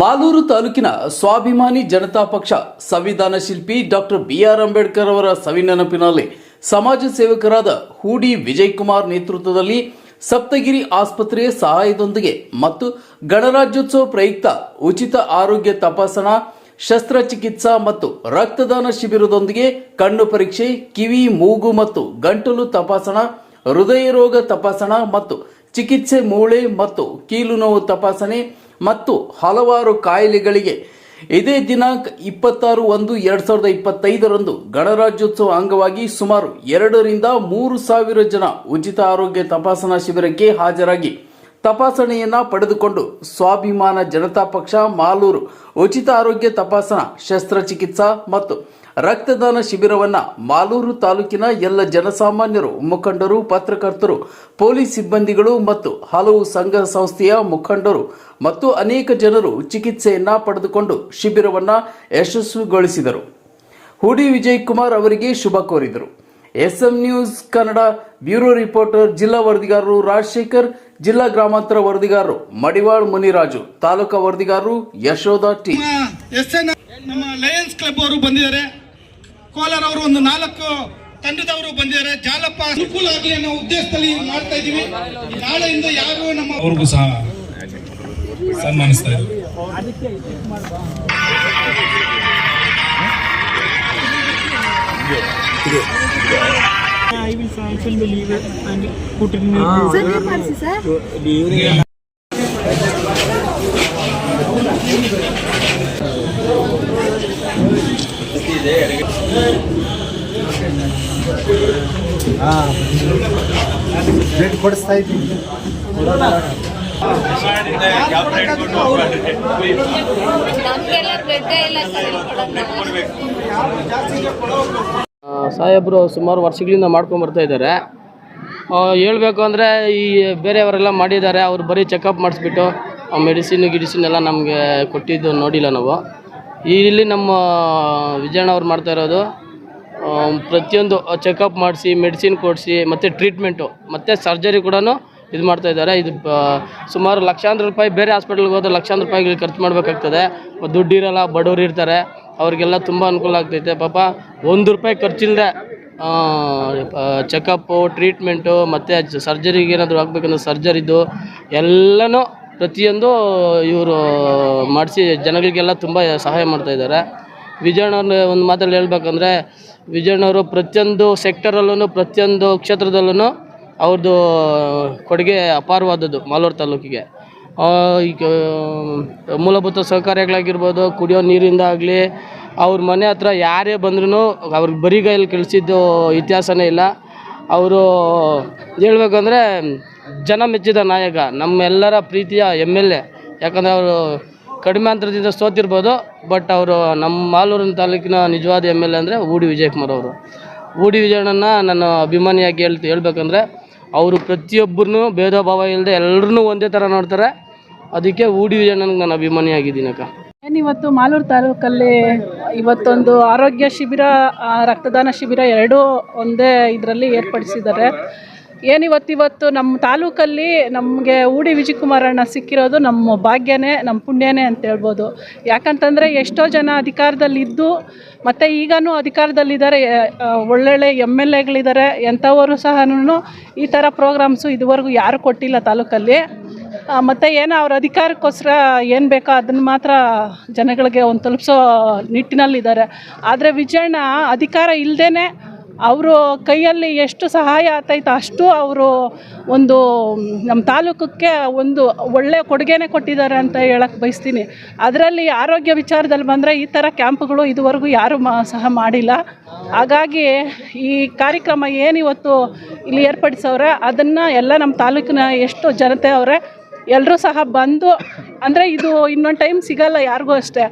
ಮಾಲೂರು ತಾಲೂಕಿನ ಸ್ವಾಭಿಮಾನಿ ಜನತಾ ಪಕ್ಷ ಸಂವಿಧಾನ ಶಿಲ್ಪಿ ಡಾಕ್ಟರ್ ಬಿ ಆರ್ ಅಂಬೇಡ್ಕರ್ ಅವರ ಸವಿನೆನಪಿನಲ್ಲಿ ಸಮಾಜ ಸೇವಕರಾದ ಹೂಡಿ ವಿಜಯ್ ಕುಮಾರ್ ನೇತೃತ್ವದಲ್ಲಿ ಸಪ್ತಗಿರಿ ಆಸ್ಪತ್ರೆಯ ಸಹಾಯದೊಂದಿಗೆ ಮತ್ತು ಗಣರಾಜ್ಯೋತ್ಸವ ಪ್ರಯುಕ್ತ ಉಚಿತ ಆರೋಗ್ಯ ತಪಾಸಣಾ, ಶಸ್ತ್ರಚಿಕಿತ್ಸಾ ಮತ್ತು ರಕ್ತದಾನ ಶಿಬಿರದೊಂದಿಗೆ ಕಣ್ಣು ಪರೀಕ್ಷೆ, ಕಿವಿ, ಮೂಗು ಮತ್ತು ಗಂಟಲು ತಪಾಸಣಾ, ಹೃದಯ ರೋಗ ತಪಾಸಣಾ ಮತ್ತು ಚಿಕಿತ್ಸೆ ಮೂಳೆ ಮತ್ತು ಕೀಲು ನೋವು ತಪಾಸಣೆ ಮತ್ತು ಹಲವಾರು ಕಾಯಿಲೆಗಳಿಗೆ ಇದೇ ದಿನಾಂಕ ಇಪ್ಪತ್ತಾರು ಒಂದು ಎರಡು ಸಾವಿರದ ಇಪ್ಪತ್ತೈದರಂದು ಗಣರಾಜ್ಯೋತ್ಸವ ಅಂಗವಾಗಿ ಸುಮಾರು ಎರಡರಿಂದ ಮೂರು ಸಾವಿರ ಜನ ಉಚಿತ ಆರೋಗ್ಯ ತಪಾಸಣಾ ಶಿಬಿರಕ್ಕೆ ಹಾಜರಾಗಿ ತಪಾಸಣೆಯನ್ನ ಪಡೆದುಕೊಂಡು ಸ್ವಾಭಿಮಾನ ಜನತಾ ಪಕ್ಷ ಮಾಲೂರು ಉಚಿತ ಆರೋಗ್ಯ ತಪಾಸಣಾ ಶಸ್ತ್ರಚಿಕಿತ್ಸಾ ಮತ್ತು ರಕ್ತದಾನ ಶಿಬಿರವನ್ನ ಮಾಲೂರು ತಾಲೂಕಿನ ಎಲ್ಲ ಜನಸಾಮಾನ್ಯರು, ಮುಖಂಡರು, ಪತ್ರಕರ್ತರು, ಪೊಲೀಸ್ ಸಿಬ್ಬಂದಿಗಳು ಮತ್ತು ಹಲವು ಸಂಘ ಸಂಸ್ಥೆಯ ಮುಖಂಡರು ಮತ್ತು ಅನೇಕ ಜನರು ಚಿಕಿತ್ಸೆಯನ್ನ ಪಡೆದುಕೊಂಡು ಶಿಬಿರವನ್ನು ಯಶಸ್ವಿಗೊಳಿಸಿದರು. ಹೂಡಿ ವಿಜಯ್ ಕುಮಾರ್ ಅವರಿಗೆ ಶುಭ ಕೋರಿದರು. S M news Kannada bureau reporter, ಜಿಲ್ಲಾ ವರದಿಗಾರರು ರಾಜಶೇಖರ್, ಜಿಲ್ಲಾ ಗ್ರಾಮಾಂತರ ವರದಿಗಾರರು ಮಡಿವಾಳ್ ಮುನಿರಾಜು, ತಾಲೂಕಾ ವರದಿಗಾರರು ಯಶೋಧ ಟಿ. ನಮ್ಮ ಲಯನ್ಸ್ ಕ್ಲಬ್ ಅವರು ಬಂದಿದ್ದಾರೆ. ಕೋಲಾರ ಅವರು ಒಂದು ನಾಲ್ಕು ತಂಡದವರು ಬಂದಿದ್ದಾರೆ. ಜಾಲಪ್ಪ ಅನುಕೂಲ ಆಗಲಿ ಅನ್ನೋ ಉದ್ದೇಶದಲ್ಲಿ ಮಾಡ್ತಾ ಇದೀವಿ ನಾಳೆಯಿಂದ ಯಾರು ನಮ್ಮ ಅವ್ರಿಗೂ ಸಹ ಸನ್ಮಾನಿಸ್ತಾ ಇದ್ದೀವಿ I will sanction the leave and put it in sir. ನೀವು ಕೊಡಿಸ್ತಾ ಇದ್ದೀನಿ. ಸುಮಾರು ವರ್ಷಗಳಿಂದ ಮಾಡ್ಕೊಂಡು ಬರ್ತಾ ಇದ್ದಾರೆ. ಹೇಳಬೇಕು ಅಂದರೆ ಈ ಬೇರೆಯವರೆಲ್ಲ ಮಾಡಿದ್ದಾರೆ, ಅವ್ರು ಬರೀ ಚೆಕಪ್ ಮಾಡಿಸ್ಬಿಟ್ಟು ಮೆಡಿಸಿನ್ ಗಿಡಿಸಿನ್ ಎಲ್ಲ ನಮಗೆ ಕೊಟ್ಟಿದ್ದು ನೋಡಿಲ್ಲ ನಾವು. ಇಲ್ಲಿ ನಮ್ಮ ವಿಜಯಣ್ಣ ಅವ್ರು ಮಾಡ್ತಾ ಇರೋದು. ಪ್ರತಿಯೊಂದು ಚೆಕಪ್ ಮಾಡಿಸಿ ಮೆಡಿಸಿನ್ ಕೊಡಿಸಿ, ಮತ್ತು ಟ್ರೀಟ್ಮೆಂಟು ಮತ್ತು ಸರ್ಜರಿ ಕೂಡ ಇದು ಮಾಡ್ತಾ ಇದ್ದಾರೆ. ಇದು ಸುಮಾರು ಲಕ್ಷಾಂತರ ರೂಪಾಯಿ ಬೇರೆ ಹಾಸ್ಪಿಟಲ್ಗೆ ಹೋದ್ರೆ ಲಕ್ಷಾಂತರ ರೂಪಾಯಿಗಳು ಖರ್ಚು ಮಾಡಬೇಕಾಗ್ತದೆ. ದುಡ್ಡಿರಲ್ಲ ಬಡವರು ಇರ್ತಾರೆ. ಅವ್ರಿಗೆಲ್ಲ ತುಂಬ ಅನುಕೂಲ ಆಗ್ತೈತೆ. ಪಾಪ, ಒಂದು ರೂಪಾಯಿ ಖರ್ಚಿಲ್ಲದೆ ಚೆಕಪ್ಪು ಟ್ರೀಟ್ಮೆಂಟು ಮತ್ತು ಸರ್ಜರಿಗೆ ಏನಾದರೂ ಆಗಬೇಕಂದ್ರೆ ಸರ್ಜರಿದು ಎಲ್ಲನೂ ಪ್ರತಿಯೊಂದು ಇವರು ಮಾಡಿಸಿ ಜನಗಳಿಗೆಲ್ಲ ತುಂಬ ಸಹಾಯ ಮಾಡ್ತಾ ಇದ್ದಾರೆ. ವಿಜಯಣ್ಣವ್ರನ್ನ ಒಂದು ಮಾತಲ್ಲಿ ಹೇಳ್ಬೇಕಂದ್ರೆ ವಿಜಯಣ್ಣವರು ಪ್ರತಿಯೊಂದು ಸೆಕ್ಟರಲ್ಲೂ ಪ್ರತಿಯೊಂದು ಕ್ಷೇತ್ರದಲ್ಲೂ ಅವ್ರದ್ದು ಕೊಡುಗೆ ಅಪಾರವಾದದ್ದು ಮಾಲೂರು ತಾಲೂಕಿಗೆ. ಈಗ ಮೂಲಭೂತ ಸೌಕರ್ಯಗಳಾಗಿರ್ಬೋದು ಕುಡಿಯೋ ನೀರಿಂದ ಆಗಲಿ, ಅವ್ರ ಮನೆ ಹತ್ರ ಯಾರೇ ಬಂದ್ರೂ ಅವ್ರಿಗೆ ಬರಿಗೈಯಲ್ಲಿ ಕಳಿಸಿದ್ದು ಇತಿಹಾಸನೇ ಇಲ್ಲ. ಅವರು ಹೇಳ್ಬೇಕಂದ್ರೆ, ಜನ ಮೆಚ್ಚಿದ ನಾಯಕ, ನಮ್ಮೆಲ್ಲರ ಪ್ರೀತಿಯ ಎಂ ಎಲ್ ಎ. ಯಾಕಂದರೆ ಅವರು ಕಡಿಮೆ ಅಂತರದಿಂದ ಸೋತಿರ್ಬೋದು ಬಟ್ ಅವರು ನಮ್ಮ ಮಾಲೂರಿನ ತಾಲೂಕಿನ ನಿಜವಾದ ಎಂ ಎಲ್ ಎ ಅಂದರೆ ಊಡಿ ವಿಜಯಕುಮಾರ್ ಅವರು. ಊಡಿ ವಿಜಯಣ್ಣನ ನಾನು ಅಭಿಮಾನಿಯಾಗಿ ಹೇಳ್ತಿ ಹೇಳ್ಬೇಕಂದ್ರೆ ಅವರು ಪ್ರತಿಯೊಬ್ಬರನ್ನೂ ಭೇದ ಭಾವ ಇಲ್ಲದೆ ಎಲ್ಲರನ್ನೂ ಒಂದೇ ಥರ ನೋಡ್ತಾರೆ. ಅದಕ್ಕೆ ಊಡಿ ವಿಜಯಣ್ಣನಿಗೆ ನಾನು ಅಭಿಮಾನಿಯಾಗಿದ್ದೀನಿ ಅಕ್ಕ. ಏನಿವತ್ತು ಮಾಲೂರು ತಾಲೂಕಲ್ಲಿ ಇವತ್ತೊಂದು ಆರೋಗ್ಯ ಶಿಬಿರ ರಕ್ತದಾನ ಶಿಬಿರ ಎರಡೂ ಒಂದೇ ಇದರಲ್ಲಿ ಏರ್ಪಡಿಸಿದ್ದಾರೆ. ಏನಿವತ್ತಿವತ್ತು ನಮ್ಮ ತಾಲೂಕಲ್ಲಿ ನಮಗೆ ಊಡಿ ವಿಜಯಕುಮಾರಣ್ಣ ಸಿಕ್ಕಿರೋದು ನಮ್ಮ ಭಾಗ್ಯನೇ, ನಮ್ಮ ಪುಣ್ಯನೇ ಅಂತ ಹೇಳ್ಬೋದು. ಯಾಕಂತಂದರೆ ಎಷ್ಟೋ ಜನ ಅಧಿಕಾರದಲ್ಲಿದ್ದು, ಮತ್ತು ಈಗನೂ ಅಧಿಕಾರದಲ್ಲಿದ್ದಾರೆ ಒಳ್ಳೊಳ್ಳೆ ಎಂ ಎಲ್ ಎಗಳಿದ್ದಾರೆ, ಎಂಥವರು ಸಹ ಈ ಥರ ಪ್ರೋಗ್ರಾಮ್ಸು ಇದುವರೆಗೂ ಯಾರು ಕೊಟ್ಟಿಲ್ಲ ತಾಲೂಕಲ್ಲಿ. ಮತ್ತೆ ಏನೋ ಅವ್ರ ಅಧಿಕಾರಕ್ಕೋಸ್ಕರ ಏನು ಬೇಕೋ ಅದನ್ನು ಮಾತ್ರ ಜನಗಳಿಗೆ ಒಂದು ತಲುಪಿಸೋ ನಿಟ್ಟಿನಲ್ಲಿದ್ದಾರೆ. ಆದರೆ ವಿಜಯಣ್ಣ ಅಧಿಕಾರ ಇಲ್ಲದೇ ಅವರು ಕೈಯಲ್ಲಿ ಎಷ್ಟು ಸಹಾಯ ಆಗ್ತೈತೋ ಅಷ್ಟು ಅವರು ಒಂದು, ನಮ್ಮ ತಾಲೂಕಕ್ಕೆ ಒಂದು ಒಳ್ಳೆಯ ಕೊಡುಗೆನೇ ಕೊಟ್ಟಿದ್ದಾರೆ ಅಂತ ಹೇಳಕ್ಕೆ ಬಯಸ್ತೀನಿ. ಅದರಲ್ಲಿ ಆರೋಗ್ಯ ವಿಚಾರದಲ್ಲಿ ಬಂದರೆ ಈ ಥರ ಕ್ಯಾಂಪ್ಗಳು ಇದುವರೆಗೂ ಯಾರೂ ಮಾ, ಸಹ ಮಾಡಿಲ್ಲ. ಹಾಗಾಗಿ ಈ ಕಾರ್ಯಕ್ರಮ ಏನಿವತ್ತು ಇಲ್ಲಿ ಏರ್ಪಡಿಸೋರೆ ಅದನ್ನು ಎಲ್ಲ ನಮ್ಮ ತಾಲೂಕಿನ ಎಷ್ಟು ಜನತೆ ಅವರೇ ಎಲ್ಲರೂ ಸಹ ಬಂದು, ಅಂದರೆ ಇದು ಇನ್ನೊಂದು ಟೈಮ್ ಸಿಗಲ್ಲ ಯಾರಿಗೂ ಅಷ್ಟೇ.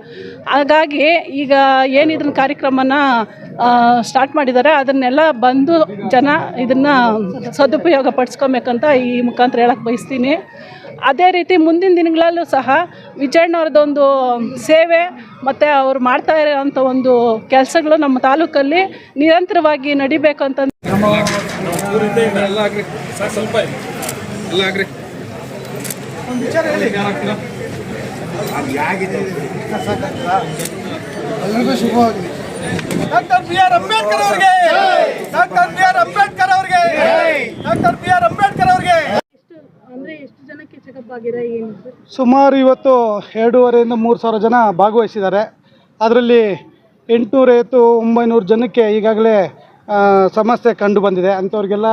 ಹಾಗಾಗಿ ಈಗ ಏನು ಇದನ್ನ ಕಾರ್ಯಕ್ರಮನ ಸ್ಟಾರ್ಟ್ ಮಾಡಿದ್ದಾರೆ. ಅದನ್ನೆಲ್ಲ ಬಂದು ಜನ ಇದನ್ನು ಸದುಪಯೋಗ ಪಡಿಸ್ಕೊಬೇಕಂತ ಈ ಮುಖಾಂತರ ಹೇಳಕ್ಕೆ ಬಯಸ್ತೀನಿ. ಅದೇ ರೀತಿ ಮುಂದಿನ ದಿನಗಳಲ್ಲೂ ಸಹ ವಿಜಯಣ್ಣವ್ರದ್ದೊಂದು ಸೇವೆ ಮತ್ತು ಅವ್ರು ಮಾಡ್ತಾ ಇರೋಂಥ ಒಂದು ಕೆಲಸಗಳು ನಮ್ಮ ತಾಲೂಕಲ್ಲಿ ನಿರಂತರವಾಗಿ ನಡಿಬೇಕು ಅಂತ ಶುಭವಾಗಲಿ. ಡಾಕ್ಟರ್ ಬಿ ಆರ್ ಅಂಬೇಡ್ಕರ್ ಅವರಿಗೆ. ಡಾಕ್ಟರ್ ಬಿ ಆರ್ ಅಂಬೇಡ್ಕರ್ ಅವರಿಗೆ. ಡಾಕ್ಟರ್ ಬಿ ಆರ್ ಅಂಬೇಡ್ಕರ್ ಅವರಿಗೆ. ಸುಮಾರು ಇವತ್ತು ಎರಡೂವರೆಯಿಂದ ಮೂರು ಸಾವಿರ ಜನ ಭಾಗವಹಿಸಿದ್ದಾರೆ. ಅದರಲ್ಲಿ ಎಂಟುನೂರೈವತ್ತು ಒಂಬೈನೂರು ಜನಕ್ಕೆ ಈಗಾಗಲೇ ಸಮಸ್ಯೆ ಕಂಡು ಬಂದಿದೆ. ಅಂಥವ್ರಿಗೆಲ್ಲ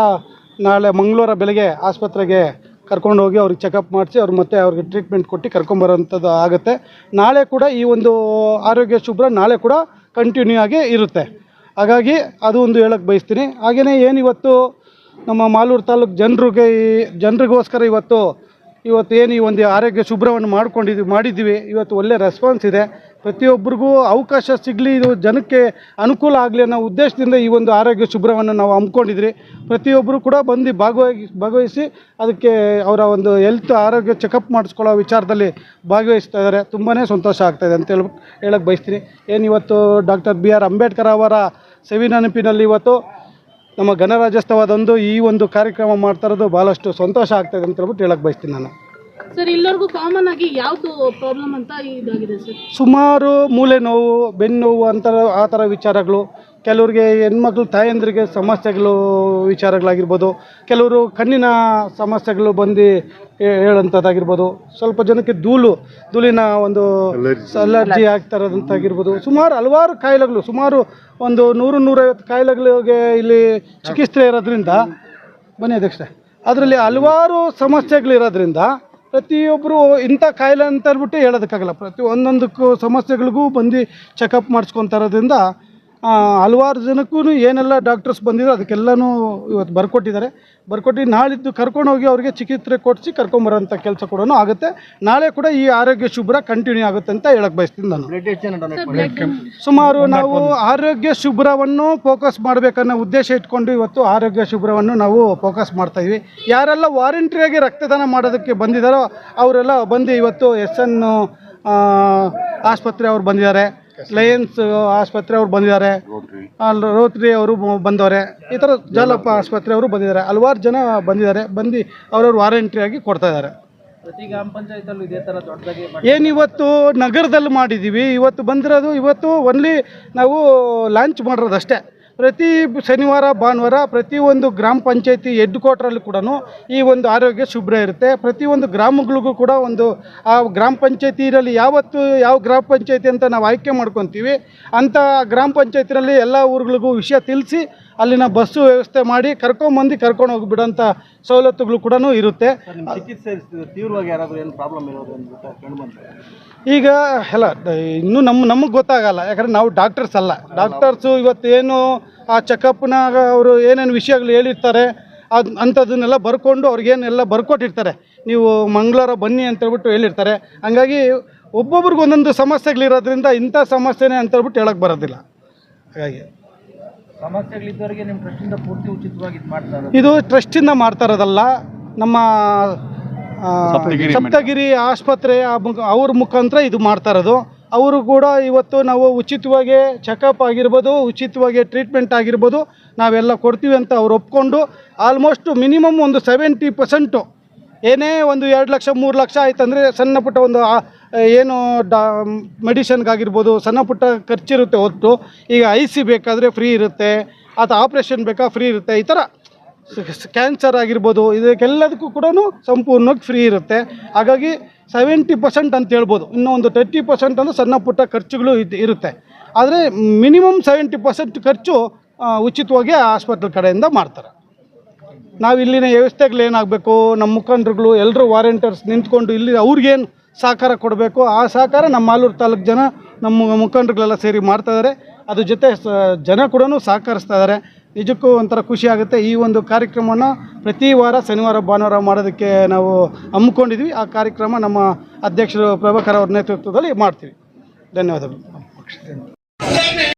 ನಾಳೆ ಮಂಗಳವಾರ ಬೆಳಗ್ಗೆ ಆಸ್ಪತ್ರೆಗೆ ಕರ್ಕೊಂಡು ಹೋಗಿ ಅವ್ರಿಗೆ ಚೆಕಪ್ ಮಾಡಿಸಿ ಅವ್ರು ಮತ್ತೆ ಅವ್ರಿಗೆ ಟ್ರೀಟ್ಮೆಂಟ್ ಕೊಟ್ಟು ಕರ್ಕೊಂಬರೋಂಥದ್ದು ಆಗುತ್ತೆ. ನಾಳೆ ಕೂಡ ಈ ಒಂದು ಆರೋಗ್ಯ ಶುಭ್ರ ನಾಳೆ ಕೂಡ ಕಂಟಿನ್ಯೂ ಆಗಿ ಇರುತ್ತೆ. ಹಾಗಾಗಿ ಅದು ಒಂದು ಹೇಳಕ್ಕೆ ಬಯಸ್ತೀನಿ. ಹಾಗೆಯೇ ಏನು ಇವತ್ತು ನಮ್ಮ ಮಾಲೂರು ತಾಲೂಕು ಜನರಿಗೆ ಈ ಜನರಿಗೋಸ್ಕರ ಇವತ್ತು ಇವತ್ತು ಏನು ಈ ಒಂದು ಆರೋಗ್ಯ ಶುಭ್ರವನ್ನು ಮಾಡ್ಕೊಂಡಿದ್ದೀವಿ ಮಾಡಿದ್ದೀವಿ ಇವತ್ತು ಒಳ್ಳೆ ರೆಸ್ಪಾನ್ಸ್ ಇದೆ. ಪ್ರತಿಯೊಬ್ಬರಿಗೂ ಅವಕಾಶ ಸಿಗಲಿ, ಇದು ಜನಕ್ಕೆ ಅನುಕೂಲ ಆಗಲಿ ಅನ್ನೋ ಉದ್ದೇಶದಿಂದ ಈ ಒಂದು ಆರೋಗ್ಯ ಶಿಬಿರವನ್ನು ನಾವು ಹಮ್ಮಿಕೊಂಡಿದ್ರಿ. ಪ್ರತಿಯೊಬ್ಬರು ಕೂಡ ಬಂದು ಭಾಗವಾಗಿ ಭಾಗವಹಿಸಿ ಅದಕ್ಕೆ ಅವರ ಒಂದು ಹೆಲ್ತ್, ಆರೋಗ್ಯ ಚೆಕಪ್ ಮಾಡಿಸ್ಕೊಳ್ಳೋ ವಿಚಾರದಲ್ಲಿ ಭಾಗವಹಿಸ್ತಾ ಇದ್ದಾರೆ. ತುಂಬಾ ಸಂತೋಷ ಆಗ್ತಾಯಿದೆ ಅಂತ ಹೇಳಿ ಹೇಳಕ್ಕೆ ಬಯಸ್ತೀನಿ. ಏನು ಇವತ್ತು ಡಾಕ್ಟರ್ ಬಿ ಆರ್ ಅಂಬೇಡ್ಕರ್ ಅವರ ಸವಿ ನೆನಪಿನಲ್ಲಿ ಇವತ್ತು ನಮ್ಮ ಗಣರಾಜ್ಯೋತ್ಸವದಂದು ಈ ಒಂದು ಕಾರ್ಯಕ್ರಮ ಮಾಡ್ತಾ ಇರೋದು ಭಾಳಷ್ಟು ಸಂತೋಷ ಆಗ್ತಾಯಿದೆ ಅಂತ ಹೇಳ್ಬಿಟ್ಟು ಹೇಳಕ್ಕೆ ಬಯಸ್ತೀನಿ ನಾನು. ಸರ್ ಎಲ್ಲರಿಗೂ ಕಾಮನ್ ಆಗಿ ಯಾವುದು ಪ್ರಾಬ್ಲಮ್ ಅಂತ ಇದಾಗಿದೆ ಸರ್? ಸುಮಾರು ಮೂಲೆ ನೋವು ಬೆನ್ನು ನೋವು ಅಂತ ಆ ಥರ ವಿಚಾರಗಳು. ಕೆಲವ್ರಿಗೆ ಹೆಣ್ಮಕ್ಳು ತಾಯಂದ್ರಿಗೆ ಸಮಸ್ಯೆಗಳು ವಿಚಾರಗಳಾಗಿರ್ಬೋದು. ಕೆಲವರು ಕಣ್ಣಿನ ಸಮಸ್ಯೆಗಳು ಬಂದು ಹೇಳೋಂಥದ್ದಾಗಿರ್ಬೋದು. ಸ್ವಲ್ಪ ಜನಕ್ಕೆ ಧೂಳು ಧೂಳಿನ ಒಂದು ಅಲರ್ಜಿ ಆಗ್ತಾ ಇರೋದಂತಾಗಿರ್ಬೋದು ಸುಮಾರು ಹಲವಾರು ಕಾಯಿಲೆಗಳು ಸುಮಾರು ಒಂದು ನೂರು ನೂರೈವತ್ತು ಕಾಯಿಲೆಗಳಿಗೆ ಇಲ್ಲಿ ಚಿಕಿತ್ಸೆ ಇರೋದ್ರಿಂದ ಬನ್ನಿ ಅಧ್ಯಕ್ಷ ಅದರಲ್ಲಿ ಹಲವಾರು ಸಮಸ್ಯೆಗಳಿರೋದ್ರಿಂದ ಪ್ರತಿಯೊಬ್ಬರು ಇಂಥ ಕಾಯಿಲೆ ಅಂತ ಹೇಳ್ಬಿಟ್ಟು ಹೇಳೋದಕ್ಕಾಗಲ್ಲ. ಪ್ರತಿ ಒಂದೊಂದಕ್ಕೂ ಸಮಸ್ಯೆಗಳಿಗೂ ಬಂದು ಚೆಕಪ್ ಮಾಡಿಸ್ಕೊತಾ ಇರೋದ್ರಿಂದ ಹಲವಾರು ಜನಕ್ಕೂ ಏನೆಲ್ಲ ಡಾಕ್ಟರ್ಸ್ ಬಂದಿದ್ರು ಅದಕ್ಕೆಲ್ಲನೂ ಇವತ್ತು ಬರ್ಕೊಟ್ಟಿದ್ದಾರೆ. ಬರ್ಕೊಟ್ಟು ನಾಳಿದ್ದು ಕರ್ಕೊಂಡು ಹೋಗಿ ಅವ್ರಿಗೆ ಚಿಕಿತ್ಸೆ ಕೊಡಿಸಿ ಕರ್ಕೊಂಬರೋಂಥ ಕೆಲಸ ಕೂಡ ಆಗುತ್ತೆ. ನಾಳೆ ಕೂಡ ಈ ಆರೋಗ್ಯ ಶುಭ್ರ ಕಂಟಿನ್ಯೂ ಆಗುತ್ತೆ ಅಂತ ಹೇಳಕ್ಕೆ ಬಯಸ್ತೀನಿ ನಾನು. ಸುಮಾರು ನಾವು ಆರೋಗ್ಯ ಶುಭ್ರವನ್ನು ಫೋಕಸ್ ಮಾಡಬೇಕನ್ನೋ ಉದ್ದೇಶ ಇಟ್ಕೊಂಡು ಇವತ್ತು ಆರೋಗ್ಯ ಶುಭ್ರವನ್ನು ನಾವು ಫೋಕಸ್ ಮಾಡ್ತಾ ಇದ್ವಿ. ಯಾರೆಲ್ಲ ವಾರಂಟ್ರಿಯಾಗಿ ರಕ್ತದಾನ ಮಾಡೋದಕ್ಕೆ ಬಂದಿದ್ದಾರೋ ಅವರೆಲ್ಲ ಬಂದು ಇವತ್ತು ಎಸ್ ಎನ್ ಆಸ್ಪತ್ರೆ ಅವ್ರು ಬಂದಿದ್ದಾರೆ. ಲಯನ್ಸ್ ಆಸ್ಪತ್ರೆ ಅವ್ರು ಬಂದಿದ್ದಾರೆ. ಅಲ್ಲಿ ರೋಟ್ರಿ ಅವರು ಬಂದವರೆ. ಈ ಥರ ಜಾಲಪ್ಪ ಆಸ್ಪತ್ರೆ ಅವರು ಬಂದಿದ್ದಾರೆ. ಹಲವಾರು ಜನ ಬಂದಿದ್ದಾರೆ. ಬಂದು ಅವ್ರವ್ರು ವಾರಂಟ್ರಿಯಾಗಿ ಕೊಡ್ತಾ ಇದ್ದಾರೆ. ಏನು ಇವತ್ತು ನಗರದಲ್ಲಿ ಮಾಡಿದ್ದೀವಿ. ಇವತ್ತು ಬಂದಿರೋದು ಇವತ್ತು ಓನ್ಲಿ ನಾವು ಲಾಂಚ್ ಮಾಡಿರೋದು ಅಷ್ಟೇ ಪ್ರತಿ ಶನಿವಾರ, ಭಾನುವಾರ ಪ್ರತಿಯೊಂದು ಗ್ರಾಮ ಪಂಚಾಯತಿ ಹೆಡ್ ಕ್ವಾರ್ಟ್ರಲ್ಲಿ ಕೂಡ ಈ ಒಂದು ಆರೋಗ್ಯ ಶುಭ್ರ ಇರುತ್ತೆ. ಪ್ರತಿಯೊಂದು ಗ್ರಾಮಗಳಿಗೂ ಕೂಡ ಒಂದು, ಆ ಗ್ರಾಮ ಪಂಚಾಯತಿನಲ್ಲಿ ಯಾವತ್ತು ಯಾವ ಗ್ರಾಮ ಪಂಚಾಯತಿ ಅಂತ ನಾವು ಆಯ್ಕೆ ಮಾಡ್ಕೊತೀವಿ ಅಂಥ ಗ್ರಾಮ ಪಂಚಾಯತಿನಲ್ಲಿ ಎಲ್ಲ ಊರುಗಳಿಗೂ ವಿಷಯ ತಿಳಿಸಿ ಅಲ್ಲಿನ ಬಸ್ಸು ವ್ಯವಸ್ಥೆ ಮಾಡಿ ಕರ್ಕೊಂಬಂದು ಕರ್ಕೊಂಡು ಹೋಗಿಬಿಡೋಂಥ ಸವಲತ್ತುಗಳು ಕೂಡ ಇರುತ್ತೆ. ಚಿಕಿತ್ಸೆ ತೀವ್ರವಾಗಿ ಯಾರಾದರೂ ಏನು ಪ್ರಾಬ್ಲಮ್ ಇರೋದು ಈಗ ಎಲ್ಲ ಇನ್ನೂ ನಮ್ಮ ನಮಗೆ ಗೊತ್ತಾಗಲ್ಲ ಯಾಕಂದ್ರೆ ನಾವು ಡಾಕ್ಟರ್ಸ್ ಅಲ್ಲ. ಡಾಕ್ಟರ್ಸು ಇವತ್ತೇನು ಆ ಚೆಕಪ್ನಾಗ ಅವರು ಏನೇನು ವಿಷಯಗಳು ಹೇಳಿರ್ತಾರೆ ಅದು ಅಂಥದ್ದನ್ನೆಲ್ಲ ಬರ್ಕೊಂಡು ಅವ್ರಿಗೇನೆಲ್ಲ ಬರ್ಕೊಟ್ಟಿರ್ತಾರೆ. ನೀವು ಮಂಗಳವಾರ ಬನ್ನಿ ಅಂತ ಹೇಳ್ಬಿಟ್ಟು ಹೇಳಿರ್ತಾರೆ. ಹಂಗಾಗಿ ಒಬ್ಬೊಬ್ರಿಗೆ ಒಂದೊಂದು ಸಮಸ್ಯೆಗಳಿರೋದ್ರಿಂದ ಇಂಥ ಸಮಸ್ಯೆನೇ ಅಂತ ಹೇಳ್ಬಿಟ್ಟು ಹೇಳಕ್ಕೆ ಬರೋದಿಲ್ಲ. ಹಾಗಾಗಿ. ಸಮಸ್ಯೆಗಳಿದ್ದವರಿಗೆ ನಿಮ್ಮ ಟ್ರಸ್ಟಿಂದ ಪೂರ್ತಿ ಉಚಿತವಾಗಿ ಇದು ಮಾಡ್ತಾರೆ ಇದು ಟ್ರಸ್ಟಿಂದ ಮಾಡ್ತಾ ಇರೋದಲ್ಲ ನಮ್ಮ ಸಪ್ತಗಿರಿ ಆಸ್ಪತ್ರೆ ಅವ್ರ ಮುಖಾಂತರ ಇದು ಮಾಡ್ತಾ ಇರೋದು. ಅವರು ಕೂಡ ಇವತ್ತು ನಾವು ಉಚಿತವಾಗಿ ಚೆಕಪ್ ಆಗಿರ್ಬೋದು ಉಚಿತವಾಗಿ ಟ್ರೀಟ್ಮೆಂಟ್ ಆಗಿರ್ಬೋದು ನಾವೆಲ್ಲ ಕೊಡ್ತೀವಿ ಅಂತ ಅವ್ರು ಒಪ್ಕೊಂಡು ಆಲ್ಮೋಸ್ಟ್ ಮಿನಿಮಮ್ ಒಂದು ಸೆವೆಂಟಿ ಪರ್ಸೆಂಟು ಏನೇ ಒಂದು ಎರಡು ಲಕ್ಷ ಮೂರು ಲಕ್ಷ ಆಯ್ತಂದರೆ ಸಣ್ಣ ಪುಟ್ಟ ಒಂದು ಏನು ಡಾ ಮೆಡಿಷನ್ಗಾಗಿರ್ಬೋದು ಸಣ್ಣ ಪುಟ್ಟ ಖರ್ಚಿರುತ್ತೆ ಹೊತ್ತು. ಈಗ ಐ ಸಿ ಬೇಕಾದರೆ ಫ್ರೀ ಇರುತ್ತೆ ಅಥವಾ ಆಪ್ರೇಷನ್ ಬೇಕಾ ಫ್ರೀ ಇರುತ್ತೆ ಈ ಥರ. ಕ್ಯಾನ್ಸರ್ ಆಗಿರ್ಬೋದು, ಇದಕ್ಕೆಲ್ಲದಕ್ಕೂ ಕೂಡ ಸಂಪೂರ್ಣವಾಗಿ ಫ್ರೀ ಇರುತ್ತೆ. ಹಾಗಾಗಿ ಸೆವೆಂಟಿ ಪರ್ಸೆಂಟ್ ಅಂತ ಹೇಳ್ಬೋದು. ಇನ್ನೂ ಒಂದು ತರ್ಟಿ ಪರ್ಸೆಂಟ್ ಅಂದರೆ ಸಣ್ಣ ಪುಟ್ಟ ಖರ್ಚುಗಳು ಇರುತ್ತೆ. ಆದರೆ ಮಿನಿಮಮ್ ಸೆವೆಂಟಿ ಪರ್ಸೆಂಟ್ ಖರ್ಚು ಉಚಿತವಾಗಿ ಆಸ್ಪತ್ರೆ ಕಡೆಯಿಂದ ಮಾಡ್ತಾರೆ. ನಾವು ಇಲ್ಲಿನ ವ್ಯವಸ್ಥೆಗಳು ಏನಾಗಬೇಕು ನಮ್ಮ ಮುಖಂಡರುಗಳು ಎಲ್ಲರೂ ವಾರಂಟಿಯರ್ಸ್ ನಿಂತ್ಕೊಂಡು ಇಲ್ಲಿ ಅವ್ರಿಗೇನು ಸಹಕಾರ ಕೊಡಬೇಕು, ಆ ಸಹಕಾರ ನಮ್ಮ ಮಾಲೂರು ತಾಲೂಕು ಜನ, ನಮ್ಮ ಮುಖಂಡರುಗಳೆಲ್ಲ ಸೇರಿ ಮಾಡ್ತಾಯಿದ್ದಾರೆ ಅದ್ರ ಜೊತೆ ಜನ ಕೂಡ ಸಹಕರಿಸ್ತಾ ಇದ್ದಾರೆ ನಿಜಕ್ಕೂ ಒಂಥರ ಖುಷಿ ಆಗುತ್ತೆ. ಈ ಒಂದು ಕಾರ್ಯಕ್ರಮವನ್ನು ಪ್ರತಿ ವಾರ ಶನಿವಾರ, ಭಾನುವಾರ ಮಾಡೋದಕ್ಕೆ ನಾವು ಹಮ್ಮಿಕೊಂಡಿದ್ವಿ. ಆ ಕಾರ್ಯಕ್ರಮ ನಮ್ಮ ಅಧ್ಯಕ್ಷರು ಪ್ರಭಾಕರ್ ಅವರ ನೇತೃತ್ವದಲ್ಲಿ ಮಾಡ್ತೀವಿ. ಧನ್ಯವಾದಗಳು.